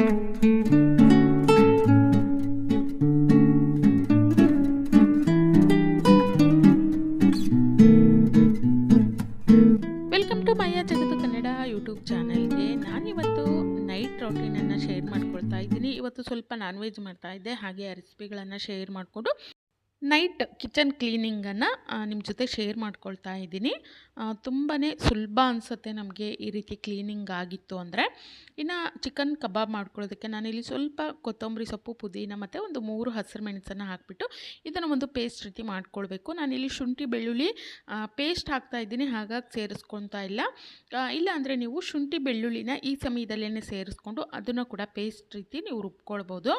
Welcome to Maiya ಜಗತ್ತು Kannada YouTube ಚಾನಲ್ಗೆ ನಾನಿವತ್ತು ನೈಟ್ ರೊಟೀನನ್ನು ಶೇರ್ ಮಾಡ್ಕೊಳ್ತಾ ಇದ್ದೀನಿ. ಇವತ್ತು ಸ್ವಲ್ಪ ನಾನ್ ವೆಜ್ ಮಾಡ್ತಾ ಇದ್ದೆ. ಹಾಗೆ ರೆಸಿಪಿಗಳನ್ನು ಶೇರ್ ಮಾಡಿಕೊಂಡು ನೈಟ್ ಕಿಚನ್ ಕ್ಲೀನಿಂಗನ್ನು ನಿಮ್ಮ ಜೊತೆ ಶೇರ್ ಮಾಡ್ಕೊಳ್ತಾ ಇದ್ದೀನಿ. ತುಂಬಾ ಸುಲಭ ಅನಿಸುತ್ತೆ ನಮಗೆ ಈ ರೀತಿ ಕ್ಲೀನಿಂಗ್ ಆಗಿತ್ತು ಅಂದರೆ. ಇನ್ನು ಚಿಕನ್ ಕಬಾಬ್ ಮಾಡ್ಕೊಳ್ಳೋದಕ್ಕೆ ನಾನಿಲ್ಲಿ ಸ್ವಲ್ಪ ಕೊತ್ತಂಬರಿ ಸೊಪ್ಪು, ಪುದೀನ ಮತ್ತು ಒಂದು ಮೂರು ಹಸಿರು ಮೆಣಸನ್ನು ಹಾಕಿಬಿಟ್ಟು ಇದನ್ನು ಒಂದು ಪೇಸ್ಟ್ ರೀತಿ ಮಾಡ್ಕೊಳ್ಬೇಕು. ನಾನಿಲ್ಲಿ ಶುಂಠಿ, ಬೆಳ್ಳುಳ್ಳಿ ಪೇಸ್ಟ್ ಹಾಕ್ತಾ ಇದ್ದೀನಿ, ಹಾಗಾಗಿ ಸೇರಿಸ್ಕೊತಾ ಇಲ್ಲ. ಇಲ್ಲ ಅಂದರೆ ನೀವು ಶುಂಠಿ, ಬೆಳ್ಳುಳ್ಳಿನ ಈ ಸಮಯದಲ್ಲೇ ಸೇರಿಸ್ಕೊಂಡು ಅದನ್ನು ಕೂಡ ಪೇಸ್ಟ್ ರೀತಿ ನೀವು ರುಬ್ಕೊಳ್ಬೋದು.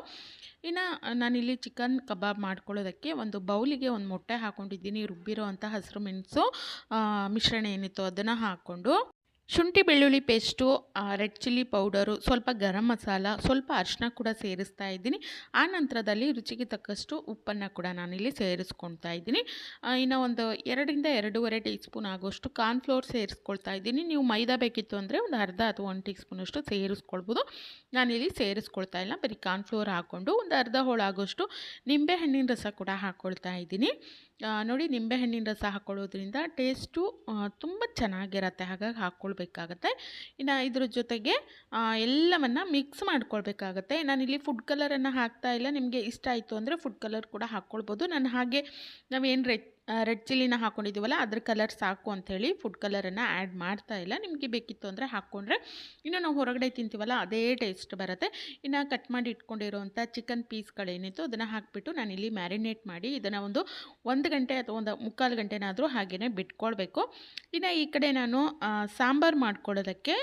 ಇನ್ನು ನಾನಿಲ್ಲಿ ಚಿಕನ್ ಕಬಾಬ್ ಮಾಡ್ಕೊಳ್ಳೋದಕ್ಕೆ ಒಂದು ಬೌಲಿಗೆ ಒಂದು ಮೊಟ್ಟೆ ಹಾಕ್ಕೊಂಡಿದ್ದೀನಿ ರುಬ್ಬಿರೋ ಅಂಥ ಹಸಿರು ಮೆಣಸು ಮಿಶ್ರಣ ಏನಿತ್ತು ಅದನ್ನು ಹಾಕ್ಕೊಂಡು. ಶುಂಠಿ ಬೆಳ್ಳುಳ್ಳಿ ಪೇಸ್ಟು ರೆಡ್ ಚಿಲ್ಲಿ ಪೌಡರು, ಸ್ವಲ್ಪ ಗರಂ ಮಸಾಲ, ಸ್ವಲ್ಪ ಅರಿಶಿನ ಕೂಡ ಸೇರಿಸ್ತಾ ಇದ್ದೀನಿ. ಆ ನಂತರದಲ್ಲಿ ರುಚಿಗೆ ತಕ್ಕಷ್ಟು ಉಪ್ಪನ್ನು ಕೂಡ ನಾನಿಲ್ಲಿ ಸೇರಿಸ್ಕೊಳ್ತಾ ಇದ್ದೀನಿ. ಇನ್ನು ಒಂದು ಎರಡರಿಂದ ಎರಡೂವರೆ ಟೀ ಸ್ಪೂನ್ ಆಗೋಷ್ಟು ಕಾರ್ನ್ಫ್ಲೋರ್ ಸೇರಿಸ್ಕೊಳ್ತಾ ಇದ್ದೀನಿ. ನೀವು ಮೈದಾ ಬೇಕಿತ್ತು ಅಂದರೆ ಒಂದು ಅರ್ಧ ಅಥವಾ ಒಂದು ಟೀ ಸ್ಪೂನಷ್ಟು ಸೇರಿಸ್ಕೊಳ್ಬೋದು. ನಾನಿಲ್ಲಿ ಸೇರಿಸ್ಕೊಳ್ತಾ ಇಲ್ಲ. ಬರೀ ಕಾರ್ನ್ಫ್ಲೋರ್ ಹಾಕ್ಕೊಂಡು ಒಂದು ಅರ್ಧ ಹೋಳಾಗೋಷ್ಟು ನಿಂಬೆಹಣ್ಣಿನ ರಸ ಕೂಡ ಹಾಕ್ಕೊಳ್ತಾ ಇದ್ದೀನಿ. ನೋಡಿ ನಿಂಬೆಹಣ್ಣಿನ ರಸ ಹಾಕ್ಕೊಳ್ಳೋದ್ರಿಂದ ಟೇಸ್ಟು ತುಂಬ ಚೆನ್ನಾಗಿರತ್ತೆ. ಹಾಗಾಗಿ ಹಾಕ್ಕೊಳ್ಬೇಕಾಗತ್ತೆ ಇನ್ನು ಇದ್ರ ಜೊತೆಗೆ ಎಲ್ಲವನ್ನು ಮಿಕ್ಸ್ ಮಾಡ್ಕೊಳ್ಬೇಕಾಗತ್ತೆ. ನಾನಿಲ್ಲಿ ಫುಡ್ ಕಲರನ್ನು ಹಾಕ್ತಾ ಇಲ್ಲ. ನಿಮಗೆ ಇಷ್ಟ ಆಯಿತು ಅಂದರೆ ಫುಡ್ ಕಲರ್ ಕೂಡ ಹಾಕ್ಕೊಳ್ಬೋದು. ನಾನು ಹಾಗೆ ನಾವೇನು ರೆಡ್ ರೆಡ್ ಚಿಲ್ಲಿನ ಹಾಕ್ಕೊಂಡಿದ್ದೀವಲ್ಲ ಅದ್ರ ಕಲರ್ ಸಾಕು ಅಂಥೇಳಿ ಫುಡ್ ಕಲರನ್ನು ಆ್ಯಡ್ ಮಾಡ್ತಾ ಇಲ್ಲ. ನಿಮಗೆ ಬೇಕಿತ್ತು ಅಂದರೆ ಹಾಕ್ಕೊಂಡ್ರೆ ಇನ್ನು ನಾವು ಹೊರಗಡೆ ತಿಂತೀವಲ್ಲ, ಅದೇ ಟೇಸ್ಟ್ ಬರುತ್ತೆ. ಇನ್ನು ಕಟ್ ಮಾಡಿ ಇಟ್ಕೊಂಡಿರುವಂಥ ಚಿಕನ್ ಪೀಸ್ಗಳೇನಿತ್ತು ಅದನ್ನು ಹಾಕಿಬಿಟ್ಟು ನಾನಿಲ್ಲಿ ಮ್ಯಾರಿನೇಟ್ ಮಾಡಿ, ಇದನ್ನು ಒಂದು ಒಂದು ಗಂಟೆ ಅಥವಾ ಒಂದು ಮುಕ್ಕಾಲು ಗಂಟೆನಾದರೂ ಹಾಗೆಯೇ ಬಿಟ್ಕೊಳ್ಬೇಕು. ಇನ್ನು ಈ ಕಡೆ ನಾನು ಸಾಂಬಾರು ಮಾಡ್ಕೊಳ್ಳೋದಕ್ಕೆ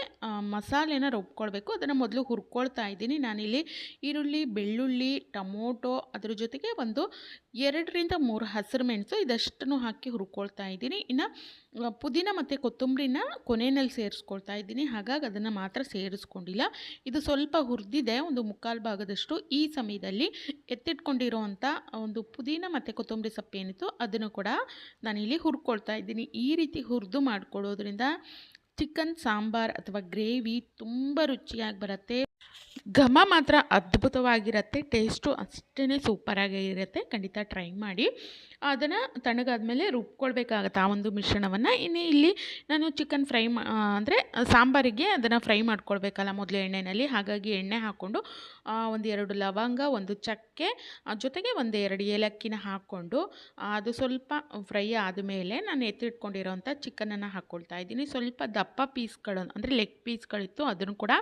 ಮಸಾಲೆನ ರುಬ್ಕೊಳ್ಬೇಕು. ಅದನ್ನು ಮೊದಲು ಹುರ್ಕೊಳ್ತಾ ಇದ್ದೀನಿ. ನಾನಿಲ್ಲಿ ಈರುಳ್ಳಿ, ಬೆಳ್ಳುಳ್ಳಿ, ಟೊಮೊಟೊ ಅದ್ರ ಜೊತೆಗೆ ಒಂದು ಎರಡರಿಂದ ಮೂರು ಹಸಿರು ಮೆಣಸು ಇದಷ್ಟನ್ನು ಹಾಕಿ ಹುರ್ಕೊಳ್ತಾ ಇದ್ದೀನಿ. ಇನ್ನು ಪುದೀನ ಮತ್ತು ಕೊತ್ತಂಬರಿನ ಕೊನೆಯಲ್ಲಿ ಸೇರಿಸ್ಕೊಳ್ತಾ ಇದ್ದೀನಿ. ಹಾಗಾಗಿ ಅದನ್ನು ಮಾತ್ರ ಸೇರಿಸ್ಕೊಂಡಿಲ್ಲ. ಇದು ಸ್ವಲ್ಪ ಹುರಿದಿದೆ, ಒಂದು ಮುಕ್ಕಾಲು ಭಾಗದಷ್ಟು. ಈ ಸಮಯದಲ್ಲಿ ಎತ್ತಿಟ್ಕೊಂಡಿರುವಂಥ ಒಂದು ಪುದೀನ ಮತ್ತು ಕೊತ್ತಂಬರಿ ಸೊಪ್ಪು ಏನಿತ್ತು ಅದನ್ನು ಕೂಡ ನಾನಿಲ್ಲಿ ಹುರ್ಕೊಳ್ತಾ ಇದ್ದೀನಿ. ಈ ರೀತಿ ಹುರಿದು ಮಾಡ್ಕೊಳ್ಳೋದ್ರಿಂದ ಚಿಕನ್ ಸಾಂಬಾರ್ ಅಥವಾ ಗ್ರೇವಿ ತುಂಬ ರುಚಿಯಾಗಿ ಬರುತ್ತೆ. ಘಮ ಮಾತ್ರ ಅದ್ಭುತವಾಗಿರುತ್ತೆ ಟೇಸ್ಟು ಅಷ್ಟೇ ಸೂಪರಾಗಿ ಇರುತ್ತೆ. ಖಂಡಿತ ಟ್ರೈ ಮಾಡಿ. ಅದನ್ನು ತಣ್ಣಗಾದ್ಮೇಲೆ ರುಬ್ಕೊಳ್ಬೇಕಾಗತ್ತೆ ಆ ಒಂದು ಮಿಶ್ರಣವನ್ನು. ಇನ್ನು ಇಲ್ಲಿ ನಾನು ಚಿಕನ್ ಫ್ರೈ ಮಾ ಅಂದರೆ ಸಾಂಬಾರಿಗೆ ಅದನ್ನು ಫ್ರೈ ಮಾಡ್ಕೊಳ್ಬೇಕಲ್ಲ ಮೊದಲು ಎಣ್ಣೆಯಲ್ಲಿ ಹಾಗಾಗಿ ಎಣ್ಣೆ ಹಾಕ್ಕೊಂಡು ಒಂದು ಎರಡು ಲವಂಗ, ಒಂದು ಚಕ್ಕೆ ಜೊತೆಗೆ ಒಂದು ಎರಡು ಏಲಕ್ಕಿನ ಹಾಕ್ಕೊಂಡು, ಅದು ಸ್ವಲ್ಪ ಫ್ರೈ ಆದಮೇಲೆ ನಾನು ಎತ್ತಿಟ್ಕೊಂಡಿರೋಂಥ ಚಿಕನನ್ನು ಹಾಕ್ಕೊಳ್ತಾ ಇದ್ದೀನಿ. ಸ್ವಲ್ಪ ದಪ್ಪ ಪೀಸ್ಗಳು ಅಂದರೆ ಲೆಗ್ ಪೀಸ್ಗಳಿತ್ತು ಅದನ್ನು ಕೂಡ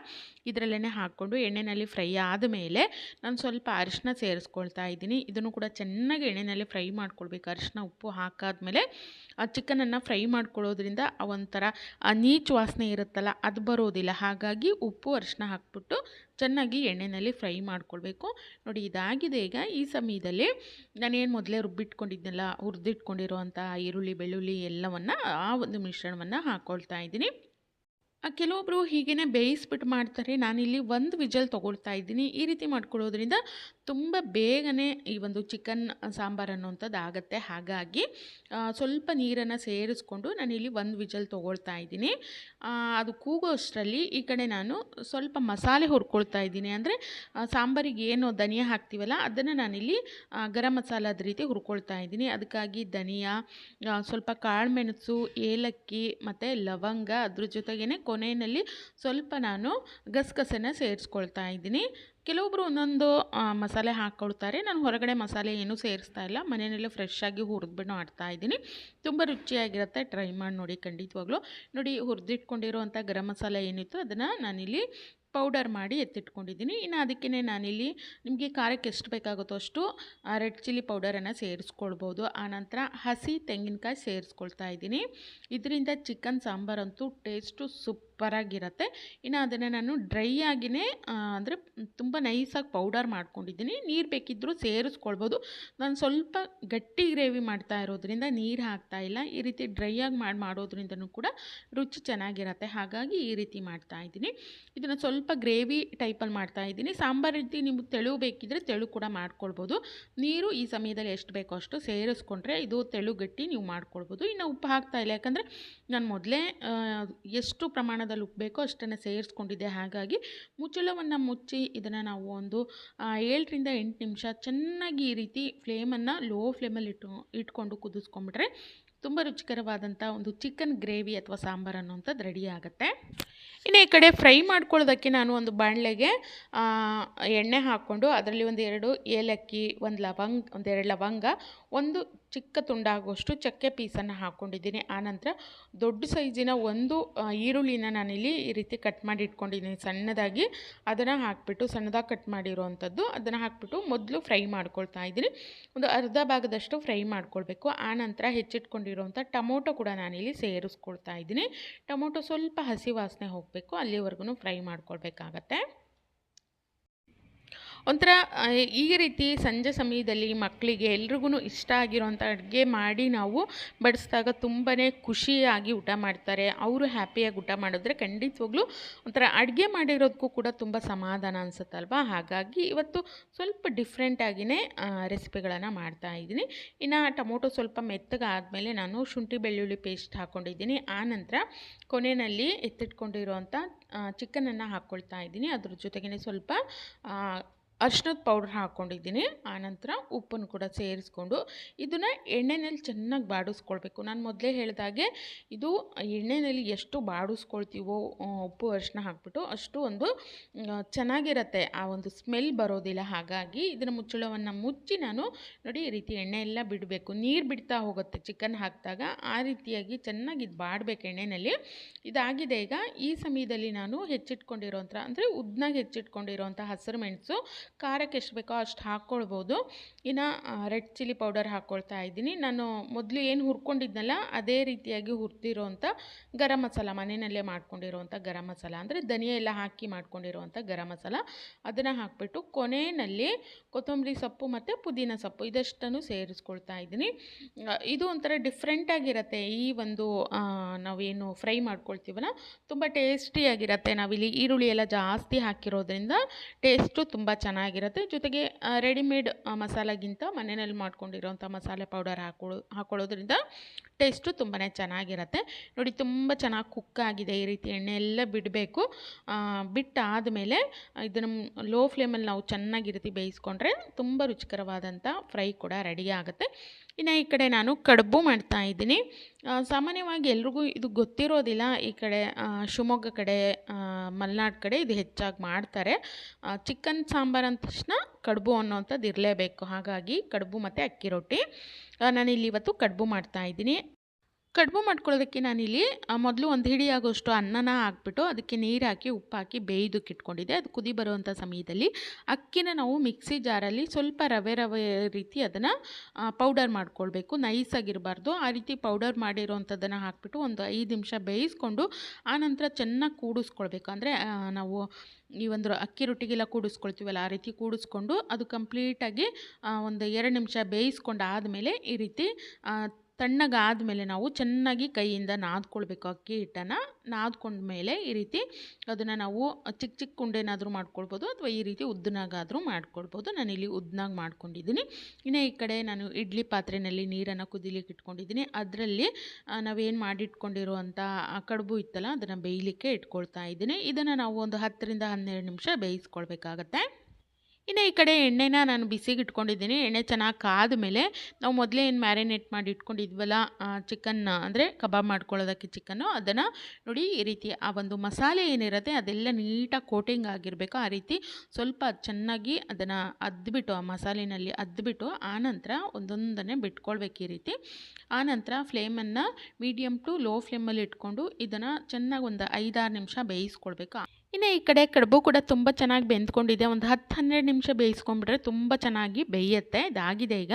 ಇದರಲ್ಲೇ ಹಾಕ್ಕೊಂಡು ಎಣ್ಣೆಯಲ್ಲಿ ಫ್ರೈ ಆದ ಮೇಲೆ ನಾನು ಸ್ವಲ್ಪ ಅರಿಶಿನ ಸೇರಿಸ್ಕೊಳ್ತಾ ಇದ್ದೀನಿ. ಇದನ್ನು ಕೂಡ ಚೆನ್ನಾಗಿ ಎಣ್ಣೆಯಲ್ಲಿ ಫ್ರೈ ಮಾಡ್ಕೊಳ್ಬೇಕು. ಅರಿಶಿನ ಉಪ್ಪು ಹಾಕಾದ್ಮೇಲೆ ಆ ಚಿಕನನ್ನು ಫ್ರೈ ಮಾಡ್ಕೊಳ್ಳೋದ್ರಿಂದ ಒಂಥರ ನೀಚು ವಾಸನೆ ಇರುತ್ತಲ್ಲ ಅದು ಬರೋದಿಲ್ಲ. ಹಾಗಾಗಿ ಉಪ್ಪು ಅರಿಶಿನ ಹಾಕ್ಬಿಟ್ಟು ಚೆನ್ನಾಗಿ ಎಣ್ಣೆಯಲ್ಲಿ ಫ್ರೈ ಮಾಡ್ಕೊಳ್ಬೇಕು. ನೋಡಿ ಇದಾಗಿದೆ ಈಗ. ಈ ಸಮಯದಲ್ಲಿ ನಾನೇನು ಮೊದಲೇ ರುಬ್ಬಿಟ್ಕೊಂಡಿದ್ದೆನಲ್ಲ ಹುರಿದಿಟ್ಕೊಂಡಿರುವಂಥ ಈರುಳ್ಳಿ, ಬೆಳ್ಳುಳ್ಳಿ ಎಲ್ಲವನ್ನು ಆ ಒಂದು ಮಿಶ್ರಣವನ್ನು ಹಾಕ್ಕೊಳ್ತಾ ಇದ್ದೀನಿ. ಕೆಲವೊಬ್ಬರು ಹೀಗೇ ಬೇಯಿಸ್ಬಿಟ್ಟು ಮಾಡ್ತಾರೆ. ನಾನಿಲ್ಲಿ ಒಂದು ವಿಜಲ್ ತೊಗೊಳ್ತಾ ಇದ್ದೀನಿ. ಈ ರೀತಿ ಮಾಡ್ಕೊಳ್ಳೋದ್ರಿಂದ ತುಂಬ ಬೇಗನೆ ಈ ಒಂದು ಚಿಕನ್ ಸಾಂಬಾರು ಅನ್ನೋಂಥದ್ದು ಆಗುತ್ತೆ. ಹಾಗಾಗಿ ಸ್ವಲ್ಪ ನೀರನ್ನು ಸೇರಿಸ್ಕೊಂಡು ನಾನಿಲ್ಲಿ ಒಂದು ವಿಜಲ್ ತೊಗೊಳ್ತಾ ಇದ್ದೀನಿ. ಅದು ಕೂಗೋ ಅಷ್ಟರಲ್ಲಿ ಈ ಕಡೆ ನಾನು ಸ್ವಲ್ಪ ಮಸಾಲೆ ಹುರ್ಕೊಳ್ತಾ ಇದ್ದೀನಿ. ಅಂದರೆ ಸಾಂಬಾರಿಗೆ ಏನು ಧನಿಯಾ ಹಾಕ್ತೀವಲ್ಲ, ಅದನ್ನು ನಾನಿಲ್ಲಿ ಗರಂ ಮಸಾಲದ ರೀತಿ ಹುರ್ಕೊಳ್ತಾ ಇದ್ದೀನಿ. ಅದಕ್ಕಾಗಿ ಧನಿಯಾ ಸ್ವಲ್ಪ ಕಾಳುಮೆಣಸು ಏಲಕ್ಕಿ, ಮತ್ತು ಲವಂಗ, ಅದ್ರ ಜೊತೆಗೇ ಕೊನೆಯಲ್ಲಿ ಸ್ವಲ್ಪ ನಾನು ಗಸಗಸೆನ ಸೇರಿಸ್ಕೊಳ್ತಾ ಇದ್ದೀನಿ. ಕೆಲವೊಬ್ಬರು ಒಂದೊಂದು ಮಸಾಲೆ ಹಾಕ್ಕೊಳ್ತಾರೆ ನಾನು ಹೊರಗಡೆ ಮಸಾಲೆ ಏನೂ ಸೇರಿಸ್ತಾ ಇಲ್ಲ. ಮನೆಯಲ್ಲೇ ಫ್ರೆಶ್ ಆಗಿ ಹುರಿದ್ಬಿಟ್ಟು ಮಾಡ್ತಾ ಇದ್ದೀನಿ. ತುಂಬ ರುಚಿಯಾಗಿರುತ್ತೆ. ಟ್ರೈ ಮಾಡಿ ನೋಡಿ ಖಂಡಿತವಾಗ್ಲೂ. ನೋಡಿ ಹುರಿದಿಟ್ಕೊಂಡಿರುವಂಥ ಗರಂ ಮಸಾಲೆ ಏನಿತ್ತು ಅದನ್ನು ನಾನಿಲ್ಲಿ ಪೌಡರ್ ಮಾಡಿ ಎತ್ತಿಟ್ಕೊಂಡಿದ್ದೀನಿ. ಇನ್ನು ಅದಕ್ಕೇ ನಾನಿಲ್ಲಿ ನಿಮಗೆ ಖಾರಕ್ಕೆ ಎಷ್ಟು ಬೇಕಾಗುತ್ತೋ ಅಷ್ಟು ರೆಡ್ ಚಿಲ್ಲಿ ಪೌಡರನ್ನು ಸೇರಿಸ್ಕೊಳ್ಬೋದು. ಆನಂತರ ಹಸಿ ತೆಂಗಿನಕಾಯಿ ಸೇರಿಸ್ಕೊಳ್ತಾ ಇದ್ದೀನಿ. ಇದರಿಂದ ಚಿಕನ್ ಸಾಂಬಾರಂತೂ ಟೇಸ್ಟು ಸೂಪರಾಗಿರುತ್ತೆ ಇನ್ನು ಅದನ್ನು ನಾನು ಡ್ರೈ ಆಗಿಯೇ ಅಂದರೆ ತುಂಬ ನೈಸಾಗಿ ಪೌಡರ್ ಮಾಡ್ಕೊಂಡಿದ್ದೀನಿ. ನೀರು ಬೇಕಿದ್ದರೂ ಸೇರಿಸ್ಕೊಳ್ಬೋದು. ನಾನು ಸ್ವಲ್ಪ ಗಟ್ಟಿ ಗ್ರೇವಿ ಮಾಡ್ತಾ ಇರೋದ್ರಿಂದ ನೀರು ಹಾಕ್ತಾ ಇಲ್ಲ. ಈ ರೀತಿ ಡ್ರೈ ಆಗಿ ಮಾಡಿ, ಮಾಡೋದ್ರಿಂದನೂ ಕೂಡ ರುಚಿ ಚೆನ್ನಾಗಿರುತ್ತೆ. ಹಾಗಾಗಿ ಈ ರೀತಿ ಮಾಡ್ತಾ ಇದ್ದೀನಿ. ಇದನ್ನು ಸ್ವಲ್ಪ ಗ್ರೇವಿ ಟೈಪಲ್ಲಿ ಮಾಡ್ತಾ ಇದ್ದೀನಿ. ಸಾಂಬಾರು ರೀತಿ ನಿಮಗೆ ತೆಳು ಬೇಕಿದ್ದರೆ ತೆಳು ಕೂಡ ಮಾಡ್ಕೊಳ್ಬೋದು. ನೀರು ಈ ಸಮಯದಲ್ಲಿ ಎಷ್ಟು ಬೇಕೋ ಅಷ್ಟು ಸೇರಿಸ್ಕೊಂಡ್ರೆ ಇದು ತೆಳು ಗಟ್ಟಿ ನೀವು ಮಾಡ್ಕೊಳ್ಬೋದು. ಇನ್ನು ಉಪ್ಪು ಹಾಕ್ತಾ ಇಲ್ಲ. ಯಾಕಂದರೆ ನಾನು ಮೊದಲೇ ಎಷ್ಟು ಪ್ರಮಾಣದಲ್ಲಿ ಪ್ರಮಾಣದಲ್ಲಿ ಬೇಕೋ ಅಷ್ಟನ್ನು ಸೇರಿಸ್ಕೊಂಡಿದ್ದೆ. ಹಾಗಾಗಿ ಮುಚ್ಚಳವನ್ನು ಮುಚ್ಚಿ ಇದನ್ನು ನಾವು ಒಂದು ಏಳರಿಂದ ಎಂಟು ನಿಮಿಷ ಚೆನ್ನಾಗಿ ಈ ರೀತಿ ಫ್ಲೇಮನ್ನು ಲೋ ಫ್ಲೇಮಲ್ಲಿ ಇಟ್ಟು, ಇಟ್ಕೊಂಡು ಕುದಿಸ್ಕೊಂಬಿಟ್ರೆ ತುಂಬ ರುಚಿಕರವಾದಂಥ ಒಂದು ಚಿಕನ್ ಗ್ರೇವಿ ಅಥವಾ ಸಾಂಬಾರು ಅನ್ನೋಂಥದ್ದು ರೆಡಿ ಆಗುತ್ತೆ. ಇನ್ನು ಈ ಕಡೆ ಫ್ರೈ ಮಾಡ್ಕೊಳ್ಳೋದಕ್ಕೆ ನಾನು ಒಂದು ಬಾಣಲೆಗೆ ಎಣ್ಣೆ ಹಾಕ್ಕೊಂಡು ಅದರಲ್ಲಿ ಒಂದು ಎರಡು ಏಲಕ್ಕಿ, ಒಂದು ಲವಂಗ, ಒಂದೆರಡು ಲವಂಗ ಒಂದು ಚಿಕ್ಕ ತುಂಡಾಗುವಷ್ಟು ಚಕ್ಕೆ ಪೀಸನ್ನು ಹಾಕ್ಕೊಂಡಿದ್ದೀನಿ ಆನಂತರ ದೊಡ್ಡ ಸೈಜಿನ ಒಂದು ಈರುಳ್ಳಿನ ನಾನಿಲ್ಲಿ ಈ ರೀತಿ ಕಟ್ ಮಾಡಿ ಇಟ್ಕೊಂಡಿದ್ದೀನಿ. ಸಣ್ಣದಾಗಿ ಅದನ್ನು ಹಾಕ್ಬಿಟ್ಟು, ಸಣ್ಣದಾಗಿ ಕಟ್ ಮಾಡಿರೋವಂಥದ್ದು ಅದನ್ನು ಹಾಕ್ಬಿಟ್ಟು ಮೊದಲು ಫ್ರೈ ಮಾಡ್ಕೊಳ್ತಾ ಇದ್ದೀನಿ. ಒಂದು ಅರ್ಧ ಭಾಗದಷ್ಟು ಫ್ರೈ ಮಾಡ್ಕೊಳ್ಬೇಕು. ಆನಂತರ ಹೆಚ್ಚಿಟ್ಕೊಂಡಿರೋವಂಥ ಟೊಮೊಟೊ ಕೂಡ ನಾನಿಲ್ಲಿ ಸೇರಿಸ್ಕೊಳ್ತಾ ಇದ್ದೀನಿ. ಟೊಮೊಟೊ ಸ್ವಲ್ಪ ಹಸಿ ವಾಸನೆ ಹೋಗಬೇಕು, ಅಲ್ಲಿವರೆಗೂ ಫ್ರೈ ಮಾಡ್ಕೊಳ್ಬೇಕಾಗತ್ತೆ. ಒಂಥರ ಈ ರೀತಿ ಸಂಜೆ ಸಮಯದಲ್ಲಿ ಮಕ್ಕಳಿಗೆ ಎಲ್ರಿಗೂ ಇಷ್ಟ ಆಗಿರೋಂಥ ಅಡುಗೆ ಮಾಡಿ ನಾವು ಬಡಿಸಿದಾಗ ತುಂಬಾ ಖುಷಿಯಾಗಿ ಊಟ ಮಾಡ್ತಾರೆ. ಅವರು ಹ್ಯಾಪಿಯಾಗಿ ಊಟ ಮಾಡಿದ್ರೆ ಖಂಡಿತವಾಗ್ಲೂ ಒಂಥರ ಅಡುಗೆ ಮಾಡಿರೋದಕ್ಕೂ ಕೂಡ ತುಂಬ ಸಮಾಧಾನ ಅನಿಸುತ್ತಲ್ವಾ? ಹಾಗಾಗಿ ಇವತ್ತು ಸ್ವಲ್ಪ ಡಿಫ್ರೆಂಟಾಗಿಯೇ ರೆಸಿಪಿಗಳನ್ನು ಮಾಡ್ತಾ ಇದ್ದೀನಿ. ಇನ್ನು ಟೊಮೊಟೊ ಸ್ವಲ್ಪ ಮೆತ್ತಗಾದಮೇಲೆ ನಾನು ಶುಂಠಿ ಬೆಳ್ಳುಳ್ಳಿ ಪೇಸ್ಟ್ ಹಾಕ್ಕೊಂಡಿದ್ದೀನಿ ಆನಂತರ ಕೊನೆಯಲ್ಲಿ ಎತ್ತಿಟ್ಕೊಂಡಿರೋಂಥ ಚಿಕನನ್ನು ಹಾಕ್ಕೊಳ್ತಾ ಇದ್ದೀನಿ. ಅದ್ರ ಜೊತೆಗೇ ಸ್ವಲ್ಪ ಅರ್ಶಿನದ ಪೌಡ್ರ್ ಹಾಕ್ಕೊಂಡಿದ್ದೀನಿ ಆನಂತರ ಉಪ್ಪನ್ನು ಕೂಡ ಸೇರಿಸ್ಕೊಂಡು ಇದನ್ನು ಎಣ್ಣೆನಲ್ಲಿ ಚೆನ್ನಾಗಿ ಬಾಡಿಸ್ಕೊಳ್ಬೇಕು. ನಾನು ಮೊದಲೇ ಹೇಳಿದಾಗೆ ಇದು ಎಣ್ಣೆಯಲ್ಲಿ ಎಷ್ಟು ಬಾಡಿಸ್ಕೊಳ್ತೀವೋ ಉಪ್ಪು, ಅರಿಶಿನ ಹಾಕ್ಬಿಟ್ಟು ಅಷ್ಟು ಒಂದು ಚೆನ್ನಾಗಿರತ್ತೆ. ಆ ಒಂದು ಸ್ಮೆಲ್ ಬರೋದಿಲ್ಲ. ಹಾಗಾಗಿ ಇದನ್ನು ಮುಚ್ಚಳವನ್ನು ಮುಚ್ಚಿ ನಾನು ನೋಡಿ ಈ ರೀತಿ ಎಣ್ಣೆ ಎಲ್ಲ ಬಿಡಬೇಕು. ನೀರು ಬಿಡ್ತಾ ಹೋಗುತ್ತೆ ಚಿಕನ್ ಹಾಕಿದಾಗ. ಆ ರೀತಿಯಾಗಿ ಚೆನ್ನಾಗಿ ಇದು ಬಾಡಬೇಕು ಎಣ್ಣೆಯಲ್ಲಿ ಇದಾಗಿದೆ ಈಗ. ಈ ಸಮಯದಲ್ಲಿ ನಾನು ಹೆಚ್ಚಿಟ್ಕೊಂಡಿರೋಂಥ, ಅಂದರೆ ಉದ್ದನಾಗಿ ಹೆಚ್ಚಿಟ್ಕೊಂಡಿರೋಂಥ ಹಸಿರು ಮೆಣಸು ಖಾರಕ್ಕೆ ಎಷ್ಟು ಬೇಕೋ ಅಷ್ಟು ಹಾಕ್ಕೊಳ್ಬೋದು. ಇನ್ನು ರೆಡ್ ಚಿಲ್ಲಿ ಪೌಡರ್ ಹಾಕ್ಕೊಳ್ತಾ ಇದ್ದೀನಿ. ನಾನು ಮೊದಲು ಏನು ಹುರ್ಕೊಂಡಿದ್ನಲ್ಲ, ಅದೇ ರೀತಿಯಾಗಿ ಹುರಿದಿರೋಂಥ ಗರಂ ಮಸಾಲ, ಮನೆಯಲ್ಲೇ ಮಾಡ್ಕೊಂಡಿರೋವಂಥ ಗರಂ ಮಸಾಲ, ಅಂದರೆ ಧನಿಯಾ ಎಲ್ಲ ಹಾಕಿ ಮಾಡ್ಕೊಂಡಿರುವಂಥ ಗರಂ ಮಸಾಲ, ಅದನ್ನು ಹಾಕ್ಬಿಟ್ಟು ಕೊನೆಯಲ್ಲಿ ಕೊತ್ತಂಬರಿ ಸೊಪ್ಪು ಮತ್ತು ಪುದೀನ ಸೊಪ್ಪು ಇದಷ್ಟನ್ನು ಸೇರಿಸ್ಕೊಳ್ತಾ ಇದ್ದೀನಿ. ಇದು ಒಂಥರ ಡಿಫ್ರೆಂಟಾಗಿರುತ್ತೆ ಈ ಒಂದು ನಾವೇನು ಫ್ರೈ ಮಾಡ್ಕೊಳ್ತೀವಲ್ಲ, ತುಂಬ ಟೇಸ್ಟಿಯಾಗಿರುತ್ತೆ. ನಾವಿಲ್ಲಿ ಈರುಳ್ಳಿ ಎಲ್ಲ ಜಾಸ್ತಿ ಹಾಕಿರೋದ್ರಿಂದ ಟೇಸ್ಟು ತುಂಬ ಚೆನ್ನಾಗಿರುತ್ತೆ. ಜೊತೆಗೆ ರೆಡಿಮೇಡ್ ಮಸಾಲಗಿಂತ ಮನೆಯಲ್ಲಿ ಮಾಡ್ಕೊಂಡಿರೋಂಥ ಮಸಾಲೆ ಪೌಡರ್ ಹಾಕೊಳ್ಳೋ ಹಾಕೊಳ್ಳೋದ್ರಿಂದ ಟೇಸ್ಟು ತುಂಬಾ ಚೆನ್ನಾಗಿರುತ್ತೆ. ನೋಡಿ ತುಂಬ ಚೆನ್ನಾಗಿ ಕುಕ್ ಆಗಿದೆ ಈ ರೀತಿ ಎಣ್ಣೆ ಎಲ್ಲ ಬಿಡಬೇಕು ಬಿಟ್ಟಾದಮೇಲೆ ಇದನ್ನು ಲೋ ಫ್ಲೇಮಲ್ಲಿ ನಾವು ಚೆನ್ನಾಗಿ ರೀತಿ ಬೇಯಿಸ್ಕೊಂಡ್ರೆ ತುಂಬ ರುಚಿಕರವಾದಂಥ ಫ್ರೈ ಕೂಡ ರೆಡಿ ಆಗುತ್ತೆ. ಇನ್ನು ಈ ಕಡೆ ನಾನು ಕಡುಬು ಮಾಡ್ತಾ ಇದ್ದೀನಿ. ಸಾಮಾನ್ಯವಾಗಿ ಎಲ್ರಿಗೂ ಇದು ಗೊತ್ತಿರೋದಿಲ್ಲ, ಈ ಕಡೆ ಶಿವಮೊಗ್ಗ ಕಡೆ ಮಲೆನಾಡು ಕಡೆ ಇದು ಹೆಚ್ಚಾಗಿ ಮಾಡ್ತಾರೆ. ಚಿಕನ್ ಸಾಂಬಾರು ಅಂದ ತಕ್ಷಣ ಕಡುಬು ಅನ್ನೋಂಥದ್ದು ಇರಲೇಬೇಕು. ಹಾಗಾಗಿ ಕಡುಬು ಮತ್ತು ಅಕ್ಕಿ ರೊಟ್ಟಿ. ನಾನಿಲ್ಲಿ ಇವತ್ತು ಕಡುಬು ಮಾಡ್ತಾ ಇದ್ದೀನಿ. ಕಡುಬು ಮಾಡ್ಕೊಳ್ಳೋದಕ್ಕೆ ನಾನಿಲ್ಲಿ ಮೊದಲು ಒಂದು ಹಿಡಿ ಆಗೋಷ್ಟು ಅನ್ನನ ಹಾಕ್ಬಿಟ್ಟು ಅದಕ್ಕೆ ನೀರು ಹಾಕಿ ಉಪ್ಪು ಹಾಕಿ ಬೇಯ್ದಕ್ಕೆ ಇಟ್ಕೊಂಡಿದ್ದೆ. ಅದು ಕುದಿ ಬರುವಂಥ ಸಮಯದಲ್ಲಿ ಅಕ್ಕಿನ ನಾವು ಮಿಕ್ಸಿ ಜಾರಲ್ಲಿ ಸ್ವಲ್ಪ ರವೆ ರವೆ ರೀತಿ ಅದನ್ನು ಪೌಡರ್ ಮಾಡ್ಕೊಳ್ಬೇಕು. ನೈಸಾಗಿರಬಾರ್ದು. ಆ ರೀತಿ ಪೌಡರ್ ಮಾಡಿರೋವಂಥದ್ದನ್ನು ಹಾಕ್ಬಿಟ್ಟು ಒಂದು ಐದು ನಿಮಿಷ ಬೇಯಿಸ್ಕೊಂಡು ಆನಂತರ ಚೆನ್ನಾಗಿ ಕೂಡಿಸ್ಕೊಳ್ಬೇಕು. ಅಂದರೆ ನಾವು ಈ ಒಂದು ಅಕ್ಕಿ ರೊಟ್ಟಿಗೆಲ್ಲ ಕೂಡಿಸ್ಕೊಳ್ತೀವಲ್ಲ, ಆ ರೀತಿ ಕೂಡಿಸ್ಕೊಂಡು ಅದು ಕಂಪ್ಲೀಟಾಗಿ ಒಂದು ಎರಡು ನಿಮಿಷ ಬೇಯಿಸ್ಕೊಂಡು ಆದಮೇಲೆ ಈ ರೀತಿ ಆ, ತಣ್ಣಗಾದಮೇಲೆ ನಾವು ಚೆನ್ನಾಗಿ ಕೈಯಿಂದ ನಾದ್ಕೊಳ್ಬೇಕು ಅಕ್ಕಿ ಹಿಟ್ಟನ್ನು ನಾದ್ಕೊಂಡ್ಮೇಲೆ ಈ ರೀತಿ ಅದನ್ನು ನಾವು ಚಿಕ್ಕ ಚಿಕ್ಕ ಉಂಡೆನಾದರೂ ಮಾಡ್ಕೊಳ್ಬೋದು ಅಥವಾ ಈ ರೀತಿ ಉದ್ದನಾಗಾದರೂ ಮಾಡ್ಕೊಳ್ಬೋದು. ನಾನಿಲ್ಲಿ ಉದ್ದನಾಗ ಮಾಡ್ಕೊಂಡಿದ್ದೀನಿ. ಇನ್ನು ಈ ಕಡೆ ನಾನು ಇಡ್ಲಿ ಪಾತ್ರೆಯಲ್ಲಿ ನೀರನ್ನು ಕುದಿಲಿಕ್ಕೆ ಇಟ್ಕೊಂಡಿದ್ದೀನಿ. ಅದರಲ್ಲಿ ನಾವೇನು ಮಾಡಿಟ್ಕೊಂಡಿರುವಂಥ ಕಡುಬು ಇತ್ತಲ್ಲ ಅದನ್ನು ಬೇಯಲಿಕ್ಕೆ ಇಟ್ಕೊಳ್ತಾ ಇದ್ದೀನಿ. ಇದನ್ನು ನಾವು ಒಂದು ಹತ್ತರಿಂದ ಹನ್ನೆರಡು ನಿಮಿಷ ಬೇಯಿಸ್ಕೊಳ್ಬೇಕಾಗತ್ತೆ. ಇನ್ನು ಈ ಕಡೆ ಎಣ್ಣೆನ ನಾನು ಬಿಸಿಗೆ ಇಟ್ಕೊಂಡಿದ್ದೀನಿ ಎಣ್ಣೆ ಚೆನ್ನಾಗಿ ಕಾದ ಮೇಲೆ ನಾವು ಮೊದಲೇ ಏನು ಮ್ಯಾರಿನೇಟ್ ಮಾಡಿ ಇಟ್ಕೊಂಡಿದ್ವಲ್ಲ ಚಿಕನ್ ಅಂದರೆ ಕಬಾಬ್ ಮಾಡ್ಕೊಳ್ಳೋದಕ್ಕೆ ಚಿಕನ್ನು, ಅದನ್ನು ನೋಡಿ ಈ ರೀತಿ ಆ ಒಂದು ಮಸಾಲೆ ಏನಿರುತ್ತೆ ಅದೆಲ್ಲ ನೀಟಾಗಿ ಕೋಟಿಂಗ್ ಆಗಿರಬೇಕು. ಆ ರೀತಿ ಸ್ವಲ್ಪ ಚೆನ್ನಾಗಿ ಅದನ್ನು ಅದ್ಬಿಟ್ಟು, ಆ ಮಸಾಲಿನಲ್ಲಿ ಅದ್ಬಿಟ್ಟು ಆನಂತರ ಒಂದೊಂದನ್ನೇ ಬಿಟ್ಕೊಳ್ಬೇಕು ಈ ರೀತಿ. ಆನಂತರ ಫ್ಲೇಮನ್ನು ಮೀಡಿಯಮ್ ಟು ಲೋ ಫ್ಲೇಮಲ್ಲಿ ಇಟ್ಕೊಂಡು ಇದನ್ನು ಚೆನ್ನಾಗಿ ಒಂದು ಐದಾರು ನಿಮಿಷ ಬೇಯಿಸ್ಕೊಳ್ಬೇಕು. ಇನ್ನು ಈ ಕಡೆ ಕಡುಬು ಕೂಡ ತುಂಬ ಚೆನ್ನಾಗಿ ಬೆಂದ್ಕೊಂಡಿದೆ. ಒಂದು ಹತ್ತು ಹನ್ನೆರಡು ನಿಮಿಷ ಬೇಯಿಸ್ಕೊಂಡ್ಬಿಟ್ರೆ ತುಂಬ ಚೆನ್ನಾಗಿ ಬೇಯುತ್ತೆ. ಇದಾಗಿದೆ ಈಗ.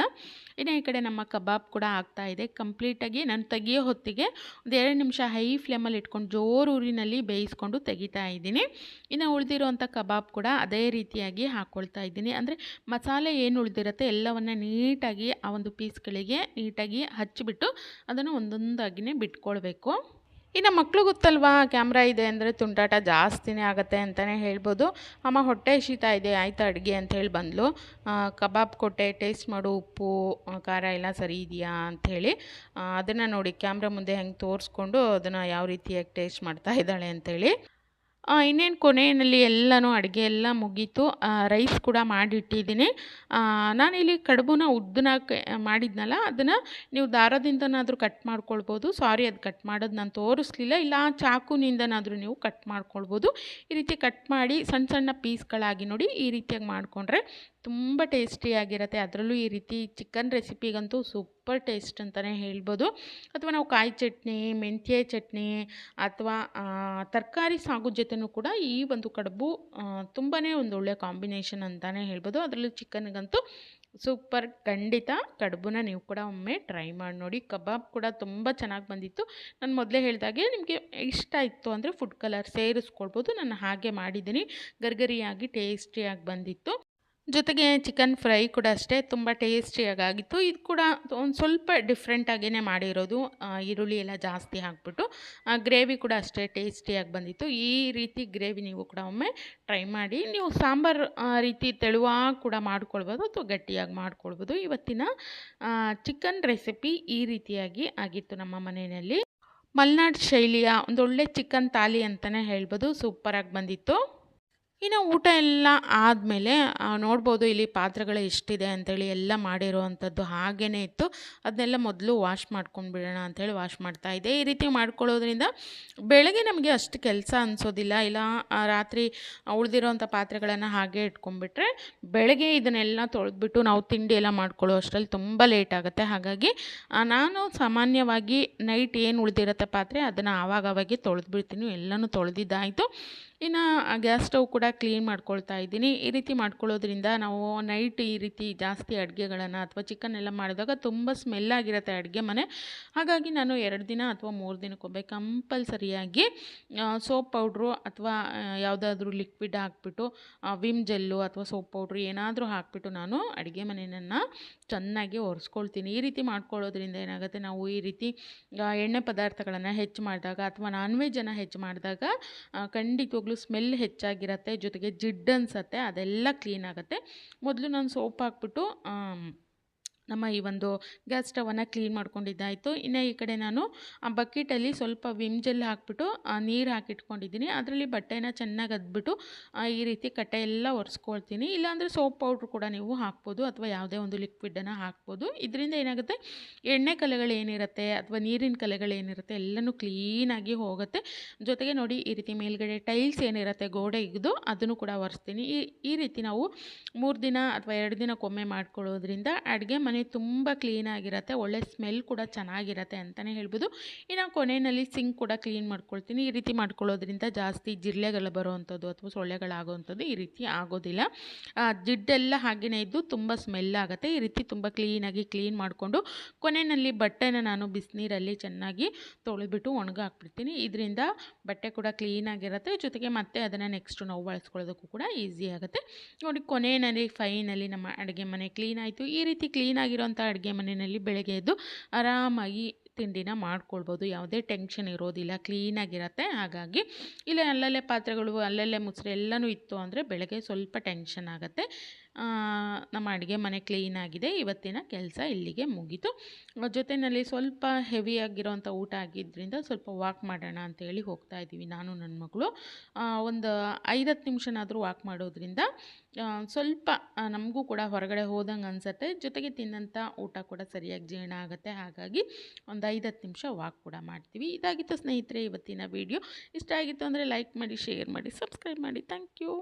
ಇನ್ನು ಈ ಕಡೆ ನಮ್ಮ ಕಬಾಬ್ ಕೂಡ ಆಗ್ತಾ ಇದೆ. ಕಂಪ್ಲೀಟಾಗಿ ನಾನು ತೆಗಿಯೋ ಹೊತ್ತಿಗೆ ಒಂದು ಎರಡು ನಿಮಿಷ ಹೈ ಫ್ಲೇಮಲ್ಲಿ ಇಟ್ಕೊಂಡು ಜೋರು ಊರಿನಲ್ಲಿ ಬೇಯಿಸ್ಕೊಂಡು ತೆಗಿತಾ ಇದ್ದೀನಿ. ಇನ್ನು ಉಳಿದಿರೋಂಥ ಕಬಾಬ್ ಕೂಡ ಅದೇ ರೀತಿಯಾಗಿ ಹಾಕ್ಕೊಳ್ತಾ ಇದ್ದೀನಿ. ಅಂದರೆ ಮಸಾಲೆ ಏನು ಉಳಿದಿರುತ್ತೆ ಎಲ್ಲವನ್ನು ನೀಟಾಗಿ ಆ ಒಂದು ಪೀಸ್ಗಳಿಗೆ ನೀಟಾಗಿ ಹಚ್ಚಿಬಿಟ್ಟು ಅದನ್ನು ಒಂದೊಂದಾಗಿಯೇ ಬಿಟ್ಕೊಳ್ಬೇಕು. ಇನ್ನು ಮಕ್ಕಳು ಗೊತ್ತಲ್ವಾ, ಕ್ಯಾಮ್ರಾ ಇದೆ ಅಂದರೆ ತುಂಟಾಟ ಜಾಸ್ತಿನೇ ಆಗುತ್ತೆ ಅಂತಲೇ ಹೇಳ್ಬೋದು. ಅಮ್ಮ ಹೊಟ್ಟೆ ಶೀತ ಇದೆ, ಆಯಿತಾ ಅಡುಗೆ ಅಂಥೇಳಿ ಬಂದಳು ಕಬಾಬ್ ಕೊಟ್ಟೆ, ಟೇಸ್ಟ್ ಮಾಡು, ಉಪ್ಪು ಖಾರ ಎಲ್ಲ ಸರಿ ಇದೆಯಾ ಅಂಥೇಳಿ ಅದನ್ನು ನೋಡಿ ಕ್ಯಾಮ್ರಾ ಮುಂದೆ ಹೆಂಗೆ ತೋರಿಸ್ಕೊಂಡು ಅದನ್ನು ಯಾವ ರೀತಿಯಾಗಿ ಟೇಸ್ಟ್ ಮಾಡ್ತಾ ಇದ್ದಾಳೆ ಅಂಥೇಳಿ ಇನ್ನೇನು ಕೊನೆಯಲ್ಲಿ ಎಲ್ಲನೂ ಅಡುಗೆ ಎಲ್ಲ ಮುಗೀತು. ರೈಸ್ ಕೂಡ ಮಾಡಿಟ್ಟಿದ್ದೀನಿ. ನಾನಿಲ್ಲಿ ಕಡುಬುನ ಉದ್ದನ ಮಾಡಿದ್ನಲ್ಲ, ಅದನ್ನು ನೀವು ದಾರದಿಂದನಾದರೂ ಕಟ್ ಮಾಡ್ಕೊಳ್ಬೋದು. ಸಾರಿ, ಅದು ಕಟ್ ಮಾಡೋದು ನಾನು ತೋರಿಸ್ಲಿಲ್ಲ. ಇಲ್ಲ ಚಾಕುನಿಂದನಾದರೂ ನೀವು ಕಟ್ ಮಾಡ್ಕೊಳ್ಬೋದು. ಈ ರೀತಿ ಕಟ್ ಮಾಡಿ ಸಣ್ಣ ಸಣ್ಣ ಪೀಸ್ಗಳಾಗಿ ನೋಡಿ ಈ ರೀತಿಯಾಗಿ ಮಾಡಿಕೊಂಡ್ರೆ ತುಂಬ ಟೇಸ್ಟಿಯಾಗಿರುತ್ತೆ. ಅದರಲ್ಲೂ ಈ ರೀತಿ ಚಿಕನ್ ರೆಸಿಪಿಗಂತೂ ಸೂಪರ್ ಟೇಸ್ಟ್ ಅಂತಲೇ ಹೇಳ್ಬೋದು. ಅಥವಾ ನಾವು ಕಾಯಿ ಚಟ್ನಿ, ಮೆಂತ್ಯ ಚಟ್ನಿ ಅಥವಾ ತರಕಾರಿ ಸಾಗು ಜೊತೆನೂ ಕೂಡ ಈ ಒಂದು ಕಡುಬು ತುಂಬಾ ಒಂದು ಒಳ್ಳೆಯ ಕಾಂಬಿನೇಷನ್ ಅಂತಲೇ ಹೇಳ್ಬೋದು. ಅದರಲ್ಲೂ ಚಿಕನ್ಗಂತೂ ಸೂಪರ್ ಖಂಡಿತ ಕಡುಬುನ ನೀವು ಕೂಡ ಒಮ್ಮೆ ಟ್ರೈ ಮಾಡಿ ನೋಡಿ. ಕಬಾಬ್ ಕೂಡ ತುಂಬ ಚೆನ್ನಾಗಿ ಬಂದಿತ್ತು. ನಾನು ಮೊದಲೇ ಹೇಳಿದಾಗೆ ನಿಮಗೆ ಇಷ್ಟ ಇತ್ತು ಅಂದರೆ ಫುಡ್ ಕಲರ್ ಸೇರಿಸ್ಕೊಳ್ಬೋದು. ನಾನು ಹಾಗೆ ಮಾಡಿದ್ದೀನಿ. ಗರ್ಗರಿಯಾಗಿ, ಟೇಸ್ಟಿಯಾಗಿ ಬಂದಿತ್ತು. ಜೊತೆಗೆ ಚಿಕನ್ ಫ್ರೈ ಕೂಡ ಅಷ್ಟೇ, ತುಂಬ ಟೇಸ್ಟಿಯಾಗಿತ್ತು ಇದು ಕೂಡ ಒಂದು ಸ್ವಲ್ಪ ಡಿಫ್ರೆಂಟಾಗೇ ಮಾಡಿರೋದು. ಈರುಳ್ಳಿ ಎಲ್ಲ ಜಾಸ್ತಿ ಹಾಕ್ಬಿಟ್ಟು ಗ್ರೇವಿ ಕೂಡ ಅಷ್ಟೇ ಟೇಸ್ಟಿಯಾಗಿ ಬಂದಿತ್ತು. ಈ ರೀತಿ ಗ್ರೇವಿ ನೀವು ಕೂಡ ಒಮ್ಮೆ ಟ್ರೈ ಮಾಡಿ, ನೀವು ಸಾಂಬಾರು ರೀತಿ ತೆಳುವಾಗಿ ಕೂಡ ಮಾಡ್ಕೊಳ್ಬೋದು ಅಥವಾ ಗಟ್ಟಿಯಾಗಿ ಮಾಡ್ಕೊಳ್ಬೋದು. ಇವತ್ತಿನ ಚಿಕನ್ ರೆಸಿಪಿ ಈ ರೀತಿಯಾಗಿ ಆಗಿತ್ತು ನಮ್ಮ ಮನೆಯಲ್ಲಿ. ಮಲೆನಾಡು ಶೈಲಿಯ ಒಂದೊಳ್ಳೆ ಚಿಕನ್ ತಾಲಿ ಅಂತಲೇ ಹೇಳ್ಬೋದು. ಸೂಪರಾಗಿ ಬಂದಿತ್ತು. ಇನ್ನು ಊಟ ಎಲ್ಲ ಆದಮೇಲೆ ನೋಡ್ಬೋದು ಇಲ್ಲಿ ಪಾತ್ರೆಗಳು ಎಷ್ಟಿದೆ ಅಂತೇಳಿ ಎಲ್ಲ ಮಾಡಿರೋವಂಥದ್ದು ಹಾಗೇ ಇತ್ತು. ಅದನ್ನೆಲ್ಲ ಮೊದಲು ವಾಶ್ ಮಾಡ್ಕೊಂಡ್ಬಿಡೋಣ ಅಂಥೇಳಿ ವಾಶ್ ಮಾಡ್ತಾ ಇದ್ದೆ. ಈ ರೀತಿ ಮಾಡ್ಕೊಳ್ಳೋದ್ರಿಂದ ಬೆಳಗ್ಗೆ ನಮಗೆ ಅಷ್ಟು ಕೆಲಸ ಅನಿಸೋದಿಲ್ಲ. ಇಲ್ಲ ರಾತ್ರಿ ಉಳಿದಿರೋಂಥ ಪಾತ್ರೆಗಳನ್ನು ಹಾಗೆ ಇಟ್ಕೊಂಡ್ಬಿಟ್ರೆ ಬೆಳಗ್ಗೆ ಇದನ್ನೆಲ್ಲ ತೊಳೆದ್ಬಿಟ್ಟು ನಾವು ತಿಂಡಿ ಎಲ್ಲ ಮಾಡ್ಕೊಳ್ಳೋ ಅಷ್ಟರಲ್ಲಿ ತುಂಬ ಲೇಟ್ ಆಗುತ್ತೆ. ಹಾಗಾಗಿ ನಾನು ಸಾಮಾನ್ಯವಾಗಿ ನೈಟ್ ಏನು ಉಳಿದಿರುತ್ತೆ ಪಾತ್ರೆ ಅದನ್ನು ಆವಾಗವಾಗಿ ತೊಳೆದ್ಬಿಡ್ತೀನಿ. ಎಲ್ಲನೂ ತೊಳೆದಿದ್ದಾಯಿತು. ಇನ್ನು ಗ್ಯಾಸ್ ಸ್ಟವ್ ಕೂಡ ಕ್ಲೀನ್ ಮಾಡ್ಕೊಳ್ತಾ ಇದ್ದೀನಿ. ಈ ರೀತಿ ಮಾಡ್ಕೊಳ್ಳೋದ್ರಿಂದ ನಾವು ನೈಟ್ ಈ ರೀತಿ ಜಾಸ್ತಿ ಅಡುಗೆಗಳನ್ನು ಅಥವಾ ಚಿಕನ್ ಎಲ್ಲ ಮಾಡಿದಾಗ ತುಂಬ ಸ್ಮೆಲ್ ಆಗಿರುತ್ತೆ ಅಡುಗೆ ಮನೆ. ಹಾಗಾಗಿ ನಾನು ಎರಡು ದಿನ ಅಥವಾ ಮೂರು ದಿನಕ್ಕೊಮ್ಮೆ ಕಂಪಲ್ಸರಿಯಾಗಿ ಸೋಪ್ ಪೌಡ್ರು ಅಥವಾ ಯಾವುದಾದ್ರೂ ಲಿಕ್ವಿಡ್ ಹಾಕ್ಬಿಟ್ಟು ವಿಮ್ ಜೆಲ್ಲು ಅಥವಾ ಸೋಪ್ ಪೌಡ್ರು ಏನಾದರೂ ಹಾಕ್ಬಿಟ್ಟು ನಾನು ಅಡುಗೆ ಮನೆಯನ್ನು ಚೆನ್ನಾಗಿ ಒರೆಸ್ಕೊಳ್ತೀನಿ. ಈ ರೀತಿ ಮಾಡ್ಕೊಳ್ಳೋದ್ರಿಂದ ಏನಾಗುತ್ತೆ ನಾವು ಈ ರೀತಿ ಎಣ್ಣೆ ಪದಾರ್ಥಗಳನ್ನು ಹೆಚ್ಚು ಮಾಡಿದಾಗ ಅಥವಾ ನಾನ್ ವೆಜ್ಜನ್ನು ಹೆಚ್ಚು ಮಾಡಿದಾಗ ಆ, ಖಂಡಿತವಾಗ್ಲೂ ಸ್ಮೆಲ್ ಹೆಚ್ಚಾಗಿರತ್ತೆ ಜೊತೆಗೆ ಜಿಡ್ಡು ಅನ್ಸತ್ತೆ ಅದೆಲ್ಲ ಕ್ಲೀನ್ ಆಗುತ್ತೆ. ಮೊದಲು ನಾನು ಸೋಪ್ ಹಾಕ್ಬಿಟ್ಟು ನಮ್ಮ ಈ ಒಂದು ಗ್ಯಾಸ್ ಸ್ಟವನ್ನು ಕ್ಲೀನ್ ಮಾಡ್ಕೊಂಡಿದ್ದಾಯಿತು. ಇನ್ನು ಈ ಕಡೆ ನಾನು ಆ ಬಕೆಟಲ್ಲಿ ಸ್ವಲ್ಪ ವಿಮ್ ಜೆಲ್ ಹಾಕ್ಬಿಟ್ಟು ನೀರು ಹಾಕಿಟ್ಕೊಂಡಿದ್ದೀನಿ. ಅದರಲ್ಲಿ ಬಟ್ಟೆನ ಚೆನ್ನಾಗಿ ಅದ್ಬಿಟ್ಟು ಈ ರೀತಿ ಕಟ್ಟೆ ಎಲ್ಲ ಒರೆಸ್ಕೊಳ್ತೀನಿ. ಇಲ್ಲಾಂದರೆ ಸೋಪ್ ಪೌಡ್ರ್ ಕೂಡ ನೀವು ಹಾಕ್ಬೋದು ಅಥವಾ ಯಾವುದೇ ಒಂದು ಲಿಕ್ವಿಡನ್ನು ಹಾಕ್ಬೋದು. ಇದರಿಂದ ಏನಾಗುತ್ತೆ, ಎಣ್ಣೆ ಕಲೆಗಳೇನಿರುತ್ತೆ ಅಥವಾ ನೀರಿನ ಕಲೆಗಳೇನಿರುತ್ತೆ ಎಲ್ಲನೂ ಕ್ಲೀನಾಗಿ ಹೋಗುತ್ತೆ. ಜೊತೆಗೆ ನೋಡಿ, ಈ ರೀತಿ ಮೇಲ್ಗಡೆ ಟೈಲ್ಸ್ ಏನಿರುತ್ತೆ ಗೋಡೆ ಇದ್ದು ಅದನ್ನು ಕೂಡ ಒರೆಸ್ತೀನಿ. ಈ ಈ ರೀತಿ ನಾವು ಮೂರು ದಿನ ಅಥವಾ ಎರಡು ದಿನಕ್ಕೊಮ್ಮೆ ಮಾಡ್ಕೊಳ್ಳೋದ್ರಿಂದ ಅಡುಗೆ ಮನೆ ತುಂಬ ಕ್ಲೀನಾಗಿರುತ್ತೆ ಒಳ್ಳೆ ಸ್ಮೆಲ್ ಕೂಡ ಚೆನ್ನಾಗಿರುತ್ತೆ ಅಂತಲೇ ಹೇಳ್ಬೋದು. ಇನ್ನು ಕೊನೆಯಲ್ಲಿ ಸಿಂಕ್ ಕೂಡ ಕ್ಲೀನ್ ಮಾಡ್ಕೊಳ್ತೀನಿ. ಈ ರೀತಿ ಮಾಡ್ಕೊಳ್ಳೋದ್ರಿಂದ ಜಾಸ್ತಿ ಜಿರಳೆಗಳು ಬರೋವಂಥದ್ದು ಅಥವಾ ಸೊಳ್ಳೆಗಳಾಗೋವಂಥದ್ದು ಈ ರೀತಿ ಆಗೋದಿಲ್ಲ. ಜಿಡ್ಡೆಲ್ಲ ಹಾಗೆಯೇ ಇದ್ದು ತುಂಬ ಸ್ಮೆಲ್ ಆಗುತ್ತೆ. ಈ ರೀತಿ ತುಂಬ ಕ್ಲೀನಾಗಿ ಕ್ಲೀನ್ ಮಾಡಿಕೊಂಡು ಕೊನೆಯಲ್ಲಿ ಬಟ್ಟೆನ ನಾನು ಬಿಸಿನೀರಲ್ಲಿ ಚೆನ್ನಾಗಿ ತೊಳೆದ್ಬಿಟ್ಟು ಒಣಗಾಕ್ಬಿಡ್ತೀನಿ ಇದರಿಂದ ಬಟ್ಟೆ ಕೂಡ ಕ್ಲೀನಾಗಿರುತ್ತೆ ಜೊತೆಗೆ ಮತ್ತೆ ಅದನ್ನು ನೆಕ್ಸ್ಟ್ ನಾವು ಬಳಸ್ಕೊಳ್ಳೋದಕ್ಕೂ ಕೂಡ ಈಸಿ ಆಗುತ್ತೆ. ನೋಡಿ ಕೊನೆಯಲ್ಲಿ ಫೈನಲಿ ನಮ್ಮ ಅಡುಗೆ ಮನೆ ಕ್ಲೀನ್ ಆಯಿತು. ಈ ರೀತಿ ಕ್ಲೀನ್ ಆಗಿರೋಂಥ ಅಡುಗೆ ಮನೆಯಲ್ಲಿ ಬೆಳಗ್ಗೆ ಎದ್ದು ಆರಾಮಾಗಿ ತಿಂಡಿನ ಮಾಡ್ಕೊಳ್ಬೋದು. ಯಾವುದೇ ಟೆನ್ಷನ್ ಇರೋದಿಲ್ಲ, ಕ್ಲೀನಾಗಿರತ್ತೆ. ಹಾಗಾಗಿ ಇಲ್ಲೇ ಅಲ್ಲಲ್ಲೇ ಪಾತ್ರೆಗಳು, ಅಲ್ಲಲ್ಲೇ ಮುಸ್ರೆ ಎಲ್ಲನೂ ಇತ್ತು ಅಂದರೆ ಬೆಳಗ್ಗೆ ಸ್ವಲ್ಪ ಟೆನ್ಷನ್ ಆಗುತ್ತೆ. ನಮ್ಮ ಅಡುಗೆ ಮನೆ ಕ್ಲೀನ್ ಆಗಿದೆ. ಇವತ್ತಿನ ಕೆಲಸ ಇಲ್ಲಿಗೆ ಮುಗೀತು. ಜೊತೆಯಲ್ಲಿ ಸ್ವಲ್ಪ ಹೆವಿಯಾಗಿರೋಂಥ ಊಟ ಆಗಿದ್ದರಿಂದ ಸ್ವಲ್ಪ ವಾಕ್ ಮಾಡೋಣ ಅಂತೇಳಿ ಹೋಗ್ತಾ ಇದ್ದೀವಿ ನಾನು ನನ್ನ ಮಗಳು. ಒಂದು ಐದತ್ತು ನಿಮಿಷನಾದರೂ ವಾಕ್ ಮಾಡೋದ್ರಿಂದ ಸ್ವಲ್ಪ ನಮಗೂ ಕೂಡ ಹೊರಗಡೆ ಹೋದಂಗೆ ಅನಿಸುತ್ತೆ. ಜೊತೆಗೆ ತಿನ್ನಂಥ ಊಟ ಕೂಡ ಸರಿಯಾಗಿ ಜೀರ್ಣ ಆಗುತ್ತೆ. ಹಾಗಾಗಿ ಒಂದು ಐದತ್ತು ನಿಮಿಷ ವಾಕ್ ಕೂಡ ಮಾಡ್ತೀವಿ. ಇದಾಗಿತ್ತು ಸ್ನೇಹಿತರೆ, ಇವತ್ತಿನ ವಿಡಿಯೋ ಇಷ್ಟ ಆಗಿತ್ತು ಅಂದರೆ ಲೈಕ್ ಮಾಡಿ ಶೇರ್ ಮಾಡಿ ಸಬ್ಸ್ಕ್ರೈಬ್ ಮಾಡಿ. Thank you